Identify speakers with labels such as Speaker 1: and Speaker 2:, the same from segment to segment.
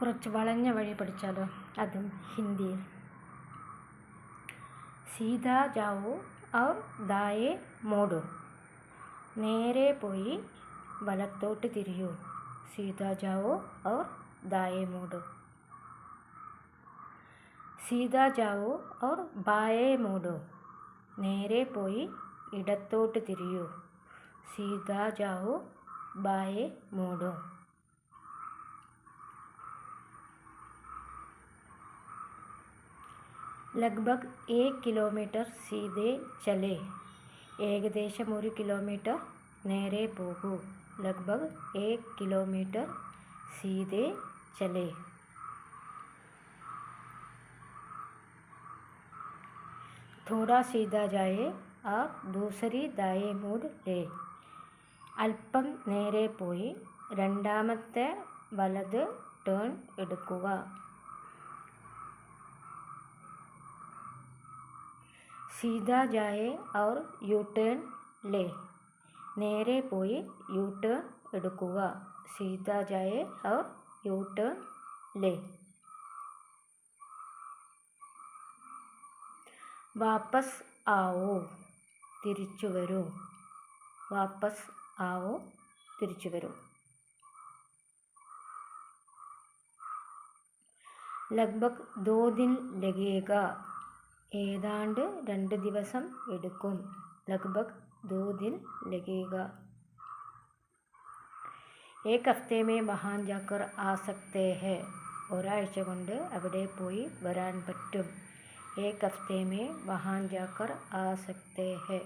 Speaker 1: കുറച്ച് വളഞ്ഞ വഴി പഠിച്ചാലോ? അതും ഹിന്ദിയിൽ. സീതാ ജാവോ ഔർ ദായെ മോഡോ നേരെ പോയി വലത്തോട്ട് തിരിയൂ. സീതാ ജാവോ ഔർ ദായെ മോഡോ സീതാ ജാവോ ഔർ ബായെ മോഡോ നേരെ പോയി ഇടത്തോട്ട് തിരിയൂ. സീതാ ജാവോ ബായെ മോഡോ ലഗ്ഭഗ് ഏക് കിലോമീറ്റർ സീതേ ചലേ ഏകദേശം ഒരു കിലോമീറ്റർ നേരെ പോകൂ ലഗ്ഭഗ് ഏക് കിലോമീറ്റർ സീതേ ചലേ थोड़ा सीधा जाए और दूसरी दाएं मोड़ ले അല്പം നേരെ പോയി രണ്ടാമത്തെ വലത് ടേൺ എടുക്കുക സീതാ ജായെ ഔർ യു ടേൺ ലേ നേരെ പോയി യു ടേൺ എടുക്കുക സീതാ ജായെ ഔർ യു ടേൺ ലേ വാപ്പസ് ആവോ തിരിച്ചു വരൂ വാപ്പസ് ആവോ തിരിച്ചു വരൂ ലഗ്ഭഗ് ദോ ദിൻ ലഗേഗ ഏതാണ്ട് രണ്ട് ദിവസം എടുക്കും ലഗ്ഭഗ് ദോ ദിൻ ലഗേഗ ഏക് ഹഫ്തേ മേ വഹാൻ ജാക്കർ ആ സക്തേ ഹെ ഒരാഴ്ച കൊണ്ട് അവിടെ പോയി വരാൻ പറ്റും एक हफ्ते में वहाँ जाकर आ सकते हैं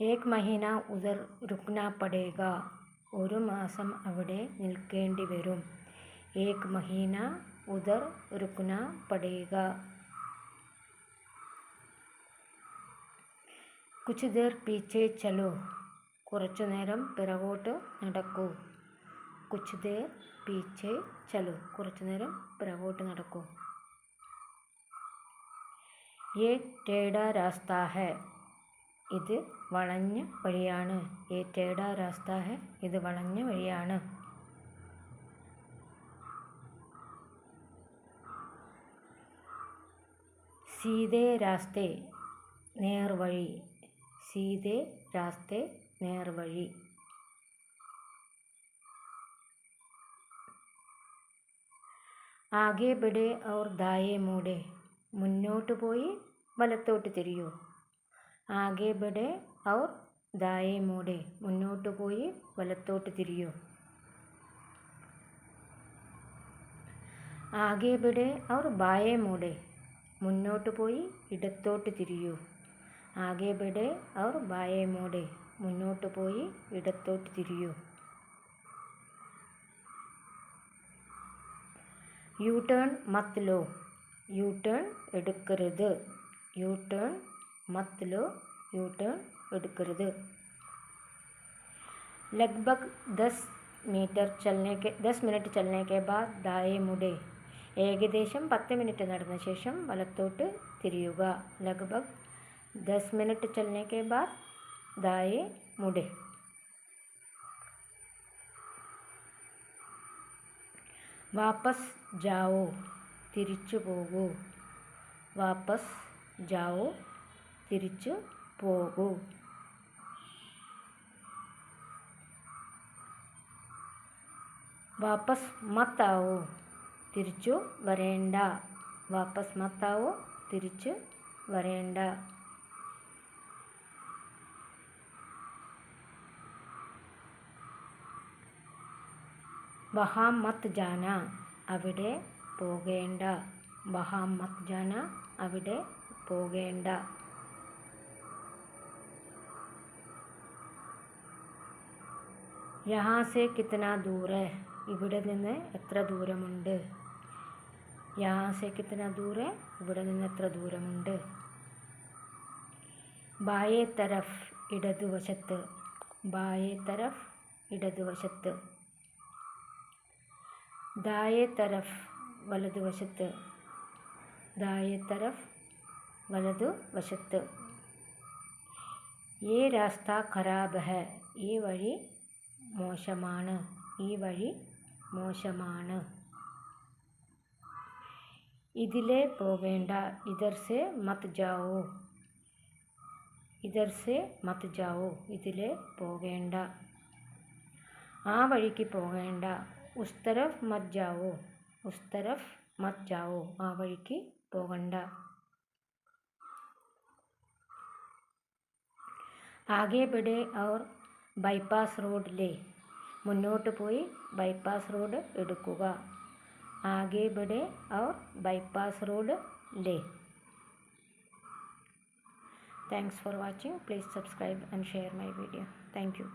Speaker 1: एक മഹീന ഉദർ രുക്ന പടേഗ ഒരു മാസം അവിടെ നിൽക്കേണ്ടി വരും ഏക് മഹീന ഉദർ രുക്ന പടേഗ കുച്ച് ദേർ പീച്ചെ ചലോ കുറച്ചു നേരം പിറകോട്ട് നടക്കൂ। കുച്ച് ദേർ പീച്ചെ ചലു കുറച്ചു നേരം പിറകോട്ട് നടക്കൂ। ഏ ടേഡ രാസ്ത ഹെ ഇത് വളഞ്ഞ വഴിയാണ്। ഏ ടേഡ രാസ്ത ഹെ ഇത് വളഞ്ഞ വഴിയാണ്। സീതേ രാസ്തേ നേർവഴി സീതേ രാസ്തേ നേർവഴി ആകെ ബിടെ ഔർ ദായേ മൂടെ. മുന്നോട്ട് പോയി വലത്തോട്ട് തിരിയൂ. ആകെ ബിടെ ഔർ ദായേ മൂടെ. മുന്നോട്ട് പോയി വലത്തോട്ട് തിരിയൂ. ആകെ ബിടെ ഔർ ബായേ മൂടെ. മുന്നോട്ട് പോയി ഇടത്തോട്ട് തിരിയൂ ആകെ ബിടെ ഔർ ബായേ മൂടെ മുന്നോട്ട് പോയി ഇടത്തോട്ട് തിരിയൂ യു ടേൺ മത്ത് ലോ യു ടേൺ എടുക്കരുത് യു ടേൺ മത്ത് ലോ യു ടേൺ എടുക്കരുത് लगभग दस മീറ്റർ ചലനെ കെ ദസ് മിനിറ്റ് ചലനെ കെ ബാദ് ദായേ മുടെ ഏകദേശം പത്ത് മിനിറ്റ് നടന്ന ശേഷം വലത്തോട്ട് തിരിയുക. ലഗ്ഭഗ് ദസ് മിനിറ്റ് ചലനെ കെ ബാദ് ദായേ മുടെ. വാപ്പസ് ജാവോ തിരിച്ചു പോകൂ. വാപ്പസ് ജാവോ തിരിച്ചു പോകൂ. വാപ്പസ് മത്താവോ. തിരിച്ചു വരേണ്ട. വാപ്പസ് മത്താവോ തിരിച്ചു വരേണ്ട. വഹാം മത്ത് ജാന അവിടെ പോകേണ്ട. വഹാം മത്ത് ജാന അവിടെ പോകേണ്ട. യഹാസെ കിത്തന ദൂരെ. ഇവിടെ നിന്ന് എത്ര ദൂരമുണ്ട്? യഹാ സെ കിത്തന ദൂരെ ഇവിടെ നിന്ന് എത്ര ദൂരമുണ്ട് ബായേ തരഫ് ഇടതുവശത്ത് ബായേ തരഫ് ഇടതുവശത്ത് ദായേ തരഫ് വലതുവശത്ത് ദായേ തരഫ് വലതുവശത്ത് ഈ രാസ്ത ഖരാബ് ഹെ ഈ വഴി മോശമാണ് ഈ വഴി മോശമാണ് ഇതിലെ പോകേണ്ട ഇതർസെ മത് ജാവോ. ഇതർസെ മത് ജാവോ. ഇതിലേ പോകേണ്ട ആ വഴിക്ക് പോകേണ്ട ഉസ്തരഫ് മത് ജാവോ. ഉസ്തരഫ് മത് ജാവോ. ആ വഴിക്ക് പോകണ്ട. ആകെ ബഡെ അവർ ബൈപ്പാസ് റോഡിലെ. മുന്നോട്ട് പോയി ബൈപ്പാസ് റോഡ് എടുക്കുക. आगे बढ़े और बाईपास रोड ले। Thanks for watching please subscribe and share my video thank you